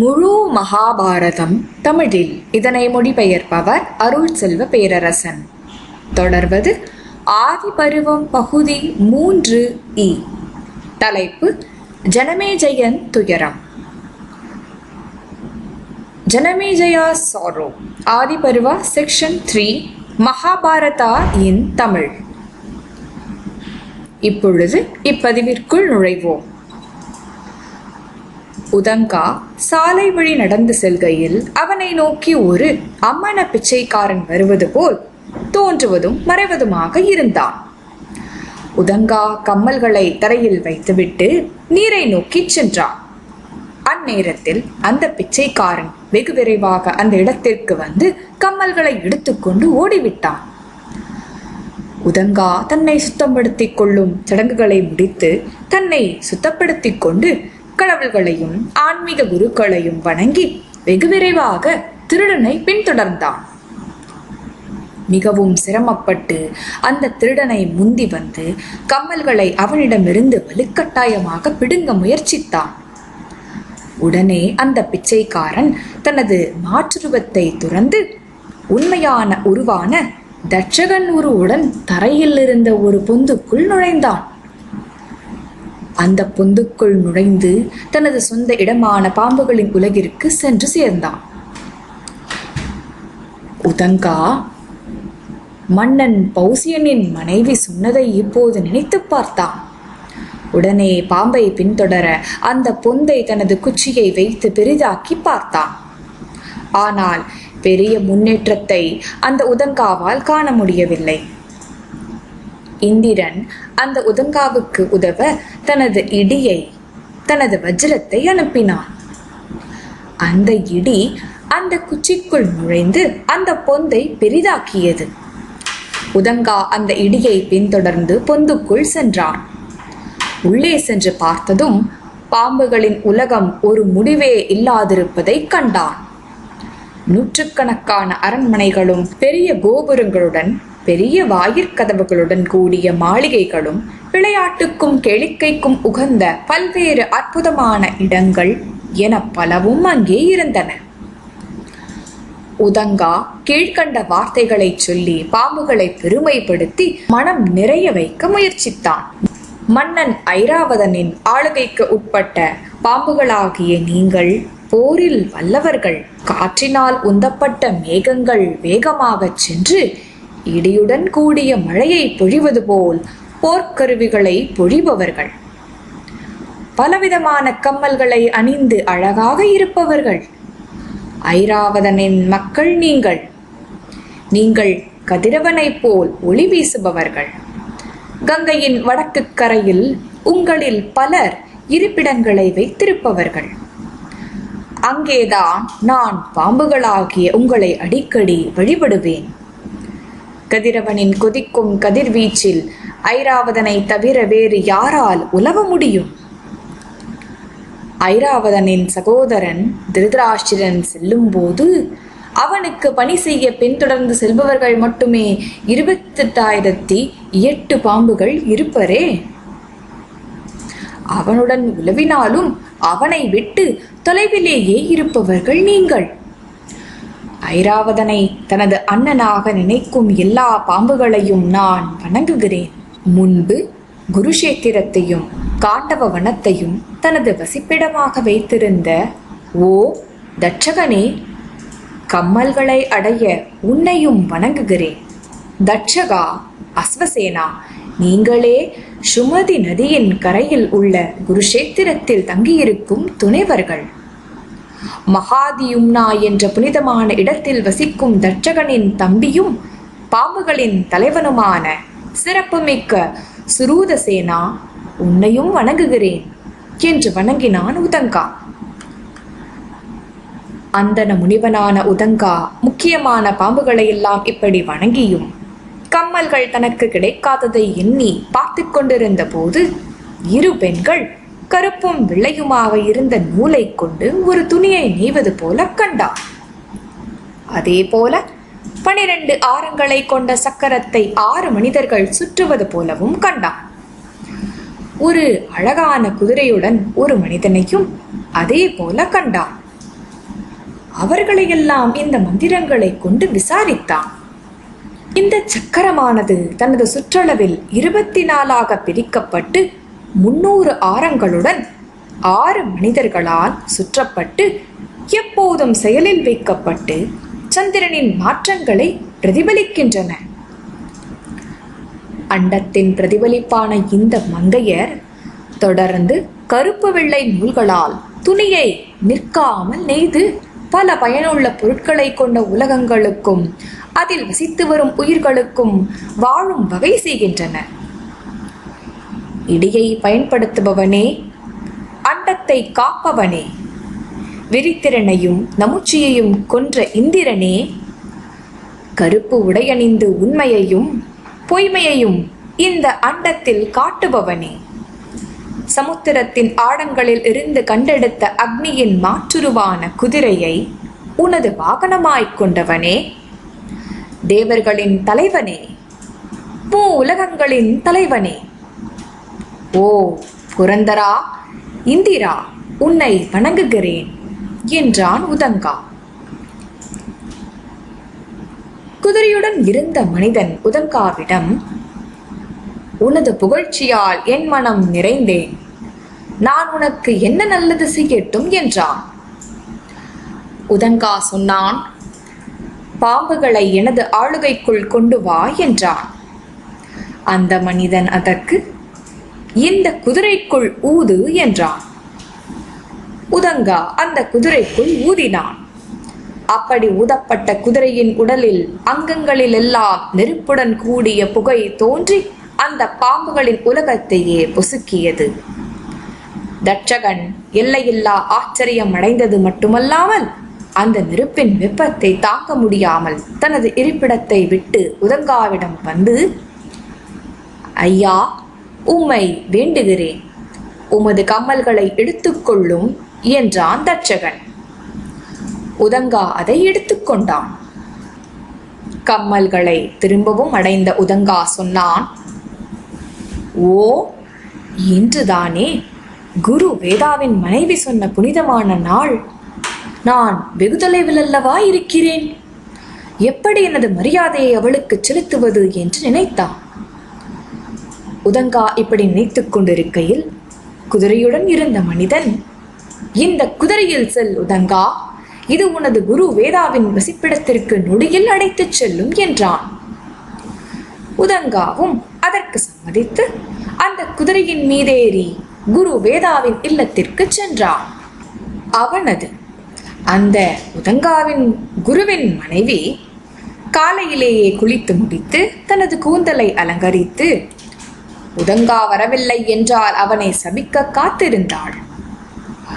முழு மகாபாரதம் தமிழில். இதனை மொழிபெயர்ப்பவர் அருள் செல்வ பேரரசன். தொடர்வது ஆதிபருவம் பகுதி மூன்று இ. தலைப்பு ஜனமேஜயன் துயரம் Janamejaya sorrow Adiparva section three Mahabharata in Tamil இப்பொழுது இப்பதிவிற்குள் நுழைவோம். உதங்கா சாலை வழி நடந்து செல்கையில் அவனை நோக்கி ஒரு அம்மன பிச்சைக்காரன் வருவது போல் தோன்றுவதும் மறைவதுமாக இருந்தான். உதங்கா கம்மல்களை தரையில் வைத்துவிட்டு நீரை நோக்கி சென்றான். அந்நேரத்தில் அந்த பிச்சைக்காரன் வெகு விரைவாக அந்த இடத்திற்கு வந்து கம்மல்களை எடுத்துக்கொண்டு ஓடிவிட்டான். உதங்கா தன்னை சுத்தப்படுத்திக் கொள்ளும் சடங்குகளை முடித்து தன்னை சுத்தப்படுத்திக் கொண்டு கடவுள்களையும் ஆன்மீக குருக்களையும் வணங்கி வெகு விரைவாக திருடனை பின்தொடர்ந்தான். மிகவும் சிரமப்பட்டு அந்த திருடனை முந்தி வந்து கம்மல்களை அவனிடமிருந்து வலுக்கட்டாயமாக பிடுங்க முயற்சித்தான். உடனே அந்த பிச்சைக்காரன் தனது மாற்றுருவத்தை துறந்து உண்மையான உருவான தட்சகன் உருவுடன் தரையில் இருந்த ஒரு பொந்துக்குள் நுழைந்தான். அந்த பொந்துக்குள் நுழைந்து தனது சொந்த இடமான பாம்புகளின் உலகிற்கு சென்று சேர்ந்தான். உதங்கா மன்னன் பௌசியனின் மனைவி சொன்னதை இப்போது நினைத்து பார்த்தான். உடனே பாம்பை பின்தொடர அந்த பொந்தை தனது குச்சியை வைத்து பெரிதாக்கி பார்த்தான். ஆனால் பெரிய முன்னேற்றத்தை அந்த உதங்காவால் காண முடியவில்லை. இந்திரன் அந்த உதங்காவுக்கு உதவ தனது இடியை தனது வஜ்ரத்தை அனுப்பினான். அந்த இடி அந்த குச்சிக்குள் நுழைந்து அந்த பொந்தை பெரிதாக்கியது. உதங்கா அந்த இடியை பின்தொடர்ந்து பொந்துக்குள் சென்றான். உள்ளே சென்று பார்த்ததும் பாம்புகளின் உலகம் ஒரு முடிவே இல்லாதிருப்பதை கண்டான். நூற்றுக்கணக்கான அரண்மனைகளும் பெரிய கோபுரங்களுடன் பெரிய வாயிற்கதவுகளுடன் கூடிய மாளிகைகளும் விளையாட்டுக்கும் கேளிக்கைக்கும் உகந்த பல்வேறு அற்புதமான இடங்கள் என பலவும் அங்கே இருந்தன. உதங்கா கீழ்கண்ட வார்த்தைகளை சொல்லி பாம்புகளை பெருமைப்படுத்தி மனம் நிறைய வைக்க முயற்சித்தான். மன்னன் ஐராவதனின் ஆளுகைக்கு உட்பட்ட பாம்புகளாகிய நீங்கள் போரில் வல்லவர்கள். காற்றினால் உந்தப்பட்ட மேகங்கள் வேகமாகச் சென்று இடியுடன் கூடிய மழையை பொழிவது போல் போர்க்கருவிகளை பொழிபவர்கள். பலவிதமான கம்மல்களை அணிந்து அழகாக இருப்பவர்கள். ஐராவதனின் மக்கள் நீங்கள். நீங்கள் கதிரவனைப் போல் ஒளி வீசுபவர்கள். கங்கையின் வடக்கு கரையில் உங்களில் பலர் இருப்பிடங்களை வைத்திருப்பவர்கள். அங்கேதான் நான் பாம்புகளாகிய உங்களை அடிக்கடி வழிபடுவேன். கதிரவனின் கொதிக்கும் கதிர்வீச்சில் ஐராவதனை தவிர வேறு யாரால் உலவ முடியும்? ஐராவதனின் சகோதரன் திருதராஷ்டிரன் செல்லும்போது அவனுக்கு பணி செய்ய பின்தொடர்ந்து செல்பவர்கள் மட்டுமே இருபத்தெட்டாயிரத்தி எட்டு பாம்புகள் இருப்பரே. அவனுடன் உலவினாலும் அவனை விட்டு தொலைவிலேயே இருப்பவர்கள் நீங்கள். ஐராவதனை தனது அண்ணனாக நினைக்கும் எல்லா பாம்புகளையும் நான் வணங்குகிறேன். முன்பு குருஷேத்திரத்தையும் காண்டவ வனத்தையும் தனது வசிப்பிடமாக வைத்திருந்த ஓ தட்சகனே கம்மல்களை அடைய உன்னையும் வணங்குகிறேன். தட்சகா அஸ்வசேனா நீங்களே சுமதி நதியின் கரையில் உள்ள குருஷேத்திரத்தில் தங்கியிருக்கும் துணைவர்கள். மகாதியும்னா என்ற புனிதமான இடத்தில் வசிக்கும் தட்சகனின் தம்பியும் பாம்புகளின் தலைவனுமான சிறப்புமிக்க சுரூதசேனா உன்னையும் வணங்குகிறேன் என்று வணங்கினான் உதங்கா. அந்தன முனிவனான உதங்கா முக்கியமான பாம்புகளை எல்லாம் இப்படி வணங்கியும் கம்மல்கள் தனக்கு கிடைக்காததை எண்ணி பார்த்து கொண்டிருந்த போது இரு பெண்கள் கருப்பும் வெள்ளையுமாக இருந்த நூலை கொண்டு ஒரு துணியை நெய்வது போல கண்டான். அதே போல பனிரெண்டு ஆரங்களை கொண்ட சக்கரத்தை ஆறு மனிதர்கள் சுற்றுவது போலவும் கண்டான். ஒரு அழகான குதிரையுடன் ஒரு மனிதனையும் அதே போல கண்டான். அவர்களையெல்லாம் இந்த மந்திரங்களை கொண்டு விசாரித்தான். இந்த சக்கரமானது தனது சுற்றளவில் இருபத்தி நாலாக பிரிக்கப்பட்டு முன்னூறு ஆரங்களுடன் ஆறு மனிதர்களால் சுற்றப்பட்டு எப்போதும் செயலில் வைக்கப்பட்டு சந்திரனின் மாற்றங்களை பிரதிபலிக்கின்றன. அண்டத்தின் பிரதிபலிப்பான இந்த மங்கையர் தொடர்ந்து கருப்பு வெள்ளை நூல்களால் துணியை நிற்காமல் நெய்து பல பயனுள்ள பொருட்களை கொண்ட உலகங்களுக்கும் அதில் வசித்து வரும் உயிர்களுக்கும் வாழும் வகை செய்கின்றனர். இடியை பயன்படுத்துபவனே அண்டத்தை காப்பவனே. விரித்திரனையும் நமுச்சியையும் கொன்ற இந்திரனே கருப்பு உடையணிந்து உண்மையையும் பொய்மையையும் இந்த அண்டத்தில் காட்டுபவனே. சமுத்திரத்தின் ஆழங்களில் இருந்து கண்டெடுத்த அக்னியின் மாற்றுருவான குதிரையை உனது வாகனமாய்க் கொண்டவனே. தேவர்களின் தலைவனே பூ உலகங்களின் தலைவனே. ஓ புரந்தரா இந்திரா உன்னை வணங்குகிறேன் என்றான் உதங்கா. குதிரையுடன் இருந்த மனிதன் உதங்காவிடம் உனது புகழ்ச்சியால் என் மனம் நிறைந்தேன். நான் உனக்கு என்ன நல்லது செய்யட்டும்? என்றான். உதங்கா சொன்னான் பாம்புகளை எனது ஆளுகைக்குள் கொண்டு வா என்றான். அந்த மனிதன் அதற்கு இந்த குதிரைக்குள் ஊது என்றான். உதங்கா அந்த குதிரைக்குள் ஊதினான். அப்படி ஊதப்பட்ட குதிரையின் உடலில் அங்கங்களில் எல்லாம் நெருப்புடன் கூடிய புகை தோன்றி அந்த பாம்புகளின் உலகத்தையே பொசுக்கியது. தட்சகன் எல்லையில்லா ஆச்சரியம் அடைந்தது மட்டுமல்லாமல் அந்த நெருப்பின் வெப்பத்தை தாங்க முடியாமல் தனது இருப்பிடத்தை விட்டு உதங்காவிடம் வந்து ஐயா உம்மை வேண்டுகிறேன். உமது கம்மல்களை எடுத்துக்கொள்ளும் என்றான் தட்சகன் உதங்கா அதை எடுத்துக்கொண்டான் கம்மல்களை திரும்பவும் அடைந்த உதங்கா சொன்னான் ஓ இன்றுதானே குரு வேதாவின் மனைவி சொன்ன புனிதமான நாள். நான் வெகு தொலைவில் அல்லவா இருக்கிறேன்? எப்படி எனது மரியாதையை அவளுக்கு செலுத்துவது என்று நினைத்தான். உதங்கா இப்படி நினைத்து கொண்டிருக்கையில் குதிரையுடன் இருந்த மனிதன் இந்த குதிரையில் செல் உதங்கா இது உனது குரு வேதாவின் வசிப்பிடத்திற்கு நொடியில் அடைத்துச் செல்லும் என்றான். உதங்காவும் அதற்கு சம்மதித்து அந்த குதிரையின் மீதேறி குரு வேதாவின் இல்லத்திற்கு சென்றான். அவனது அந்த உதங்காவின் குருவின் மனைவி காலையிலேயே குளித்து முடித்து தனது கூந்தலை அலங்கரித்து உதங்கா வரவில்லை என்றால் அவனை சபிக்க காத்திருந்தாள்.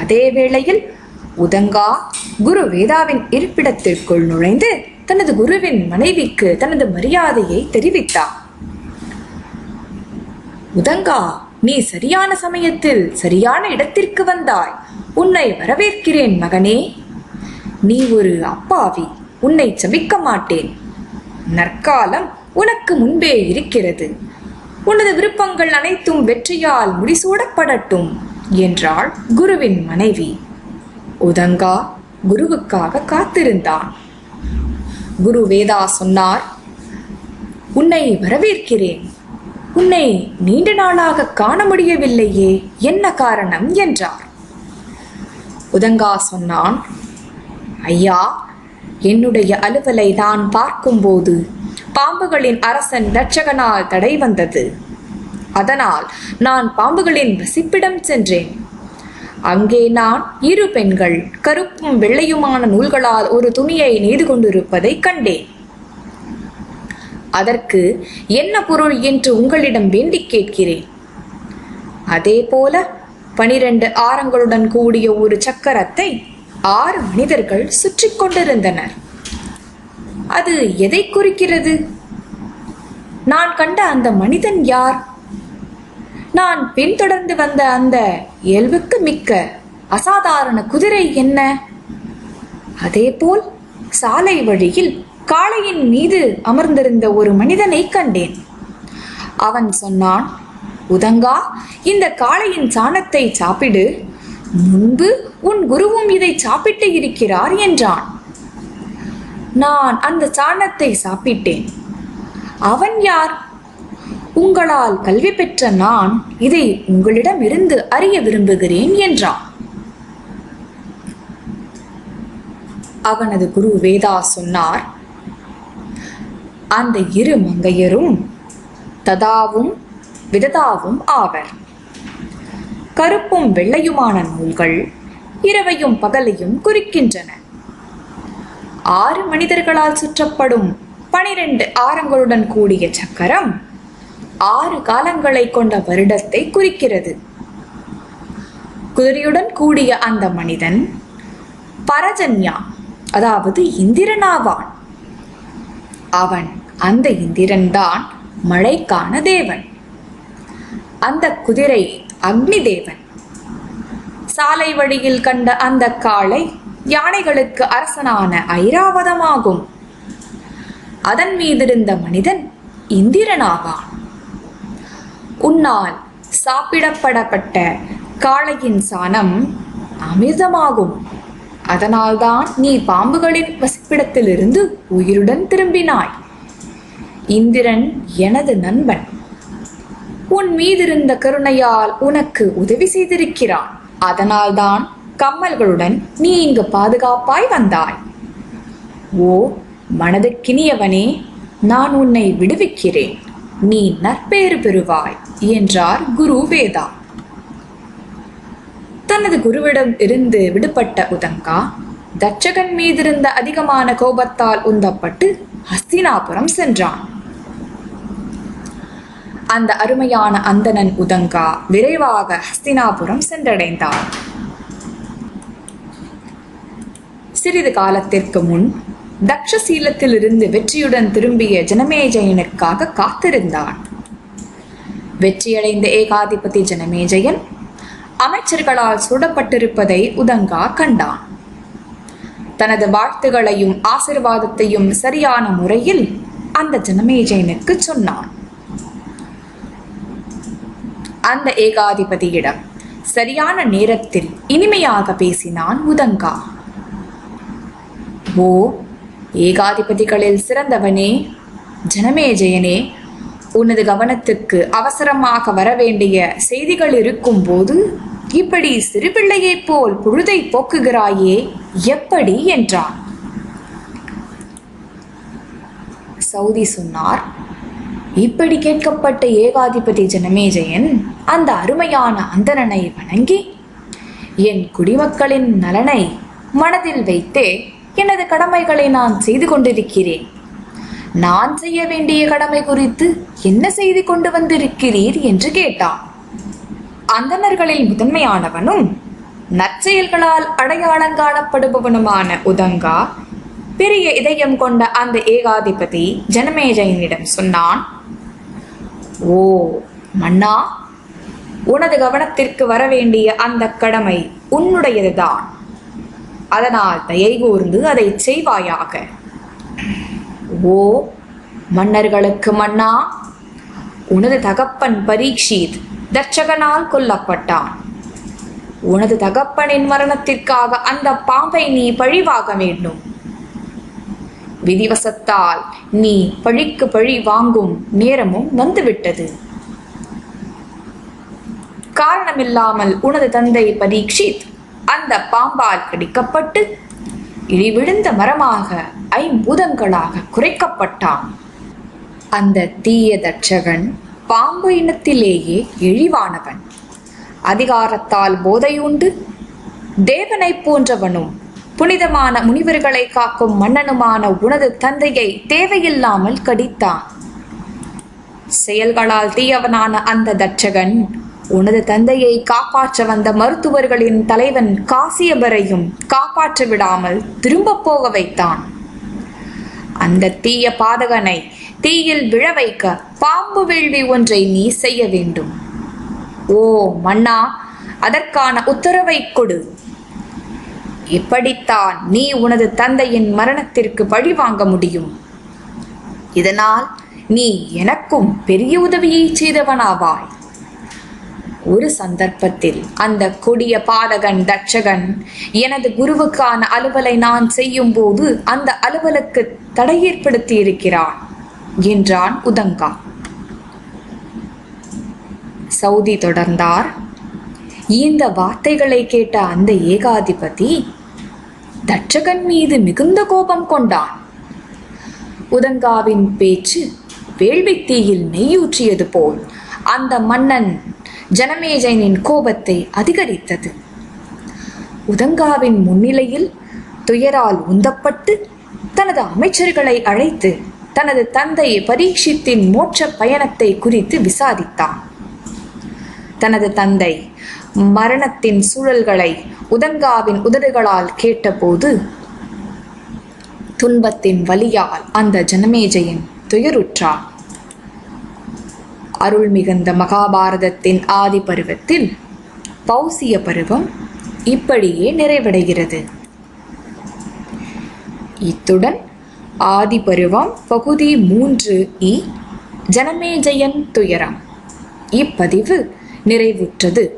அதே வேளையில் உதங்கா குரு வேதாவின் இருப்பிடத்திற்குள் நுழைந்து தனது குருவின் மனைவிக்கு தனது மரியாதையை தெரிவித்தார். உதங்கா நீ சரியான சமயத்தில் சரியான இடத்திற்கு வந்தாய். உன்னை வரவேற்கிறேன் மகனே. நீ ஒரு அப்பாவி. உன்னை சபிக்க மாட்டேன். நற்காலம் உனக்கு முன்பே இருக்கிறது. உனது விருப்பங்கள் அனைத்தும் வெற்றியால் முடிசூடப்படட்டும் என்றாள் குருவின் மனைவி. உதங்கா குருவுக்காக காத்திருந்தான். குரு வேதா சொன்னார் உன்னை வரவேற்கிறேன். உன்னை நீண்ட நாளாக காண முடியவில்லையே என்ன காரணம்? என்றார். உதங்கா சொன்னான் ஐயா என்னுடைய அலுவலை நான் பார்க்கும்போது பாம்புகளின் அரசன் தட்சகனால் தடை வந்தது. அதனால் நான் பாம்புகளின் வசிப்பிடம் சென்றேன். அங்கே நான் இரு பெண்கள் கருப்பும் வெள்ளையுமான நூல்களால் ஒரு துணியை நெய்து கொண்டிருப்பதை கண்டேன். அதற்கு என்ன பொருள் என்று உங்களிடம் வேண்டிக் கேட்கிறேன். அதே போல பனிரெண்டு ஆரங்களுடன் கூடிய ஒரு சக்கரத்தை ஆறு மனிதர்கள் சுற்றி கொண்டிருந்தனர். அது எதை குறிக்கிறது? நான் கண்ட அந்த மனிதன் யார்? நான் பின்தொடர்ந்து வந்த அந்த இயல்புக்கு மிக்க அசாதாரண குதிரை என்ன? அதேபோல் சாலை வழியில் காளையின் மீது அமர்ந்திருந்த ஒரு மனிதனை கண்டேன். அவன் சொன்னான் உதங்கா இந்த காளையின் சாணத்தை சாப்பிடு. முன்பு உன் குருவும் இதை சாப்பிட்டு இருக்கிறார் என்றான். நான் அந்த சாணத்தை சாப்பிட்டேன். அவன் யார்? உங்களால் கல்வி பெற்ற நான் இதை உங்களிடமிருந்து அறிய விரும்புகிறேன் என்றான். அவனது குரு வேதா சொன்னார் அந்த இரு மங்கையரும் ததாவும் விததாவும் ஆவர். கருப்பும் வெள்ளையுமான நூல்கள் இரவையும் பகலையும் குறிக்கின்றன. ஆறு மனிதர்களால் சுற்றப்படும் பனிரெண்டு ஆரங்களுடன் கூடிய சக்கரம் ஆறு காலங்களை கொண்ட வருடத்தை குறிக்கிறது. குதிரையுடன் கூடிய அந்த மனிதன் பரஜன்யா அதாவது இந்திரனாவான். அவன் அந்த இந்திரன்தான் மழைக்கான தேவன். அந்த குதிரை அக்னி தேவன் சாலை வழியில் கண்ட அந்த காளை யானைகளுக்கு அரசனான ஐராவதமாகும். அதன் மீதிருந்த மனிதன் இந்திரனாவான். உன்னால் சாப்பிடப்படப்பட்ட காளையின் சாணம் அமிர்தமாகும். அதனால்தான் நீ பாம்புகளின் வசிப்பிடத்திலிருந்து உயிருடன் திரும்பினாய். இந்திரன் எனது நண்பன். உன் மீதிருந்த கருணையால் உனக்கு உதவி செய்திருக்கிறான். அதனால்தான் கம்மல்களுடன் நீ இங்கு பாதுகாப்பாய் வந்தாய். ஓ மனதுக்கினியவனே நான் உன்னை விடுவிக்கிறேன். நீ நற்பேறு பெறுவாய் என்றார் குரு வேதா. தனது குருவிடம் இருந்து விடுபட்ட உதங்கா தட்சகன் மீதிருந்த அதிகமான கோபத்தால் உந்தப்பட்டு ஹஸ்தினாபுரம் சென்றான். அந்த அருமையான அந்தணன் உதங்கா விரைவாக ஹஸ்தினாபுரம் சென்றடைந்தான் சிறிது காலத்திற்கு முன் தக்ஷசீலத்திலிருந்து வெற்றியுடன் திரும்பிய ஜனமேஜயனுக்காக காத்திருந்தான். வெற்றியடைந்த ஏகாதிபதி ஜனமேஜயன் அமைச்சர்களால் சுடப்பட்டிருப்பதை உதங்கா கண்டான். தனது வாழ்த்துகளையும் ஆசிர்வாதத்தையும் சரியான முறையில் அந்த ஜனமேஜயனுக்கு சொன்னான். அந்த ஏகாதிபதியிடம் சரியான நேரத்தில் இனிமையாக பேசினான் உதங்கா. ஓ ஏகாதிபதிகளில் சிறந்தவனே ஜனமேஜயனே உனது கவனத்துக்கு அவசரமாக வரவேண்டிய செய்திகள் இருக்கும்போது இப்படி சிறுபிள்ளையைப் போல் பொழுதை போக்குகிறாயே எப்படி? என்றான். சௌதி சொன்னார் இப்படி கேட்கப்பட்ட ஏகாதிபதி ஜனமேஜயன் அந்த அருமையான அந்தணனை வணங்கி என் குடிமக்களின் நலனை மனதில் வைத்தே எனது கடமைகளை நான் செய்து கொண்டிருக்கிறேன். நான் செய்ய வேண்டிய கடமை குறித்து என்ன செய்து கொண்டு வந்திருக்கிறீர்? என்று கேட்டான். அந்தணர்களில் முதன்மையானவனும் நற்செயல்களால் அடையாளம் காணப்படுபவனுமான உதங்கா பெரிய இதயம் கொண்ட அந்த ஏகாதிபதி ஜனமேஜயனிடம் சொன்னான் ஓ மன்னா உனது கவனத்திற்கு வர வேண்டிய அந்த கடமை உன்னுடையதுதான். அதனால் தயை கூர்ந்து அதை செய்வாயாக. ஓ மன்னர்களுக்கு மன்னா உனது தகப்பன் பரீட்சித் தர்ச்சகனால் கொல்லப்பட்டான். உனது தகப்பனின் மரணத்திற்காக அந்த பாம்பை நீ பழிவாக வேண்டும். விதிவசத்தால் நீ பழிக்கு பழி வாங்கும் நேரமும் வந்துவிட்டது. காரணமில்லாமல் உனது தந்தை பரீட்சித் அந்த பாம்பால் கடிக்கப்பட்டு இழிவிழுந்த மரமாக ஐம்பூதங்களாக குறைக்கப்பட்டான். அந்த தீய தட்சகன் பாம்பு இனத்திலேயே இழிவானவன். அதிகாரத்தால் போதையுண்டு தேவனைப் போன்றவனும் புனிதமான முனிவர்களை காக்கும் மன்னனுமான உனது தந்தையை தேவையில்லாமல் கடித்தான். செயல்களால் தீயவனான அந்த தட்சகன் உனது தந்தையை காப்பாற்ற வந்த மருத்துவர்களின் தலைவன் காசியபரையும் காப்பாற்ற விடாமல் திரும்ப போக வைத்தான். அந்த தீய பாதகனை தீயில் விழ வைக்க பாம்பு வேள்வி ஒன்றை நீ செய்ய வேண்டும். ஓ மன்னா அதற்கான உத்தரவை கொடு. இப்படித்தான் நீ உனது தந்தையின் மரணத்திற்கு பழி வாங்க முடியும். இதனால் நீ எனக்கும் பெரிய உதவியை செய்தவனாவாய். ஒரு சந்தர்ப்பத்தில் அந்த கொடிய பாதகன் தட்சகன் எனது குருவுக்கான அலுவலை நான் செய்யும் போது அந்த அலுவலுக்கு தடை ஏற்படுத்தி இருக்கிறான் என்றான் உதங்கா. சவுதி தொடர்ந்தார். இந்த வார்த்தைகளை கேட்ட அந்த ஏகாதிபதி தட்சகன் மீது மிகுந்த கோபம் கொண்டான். உதங்காவின் பேச்சு வேள்வித்தீயில் நெய்யூற்றியது போல் அந்த மன்னன் ஜனமேஜனின் கோபத்தை அதிகரித்தது. உதங்காவின் முன்னிலையில் துயரால் உந்தப்பட்டு தனது அமைச்சர்களை அழைத்து தனது தந்தை பரீட்சித்தின் மோட்ச பயணத்தை குறித்து விசாரித்தான். தனது தந்தை மரணத்தின் சூழல்களை உதங்காவின் உதடுகளால் கேட்டபோது துன்பத்தின் வலியால் அந்த ஜனமேஜயன் துயருற்றார். அருள் மிகுந்த மகாபாரதத்தின் ஆதி பருவத்தில் பௌசிய பருவம் இப்படியே நிறைவடைகிறது. இத்துடன் ஆதி பருவம் பகுதி மூன்று இ ஜனமேஜயன் துயரம். இப்பதிவு நிறைவுற்றது.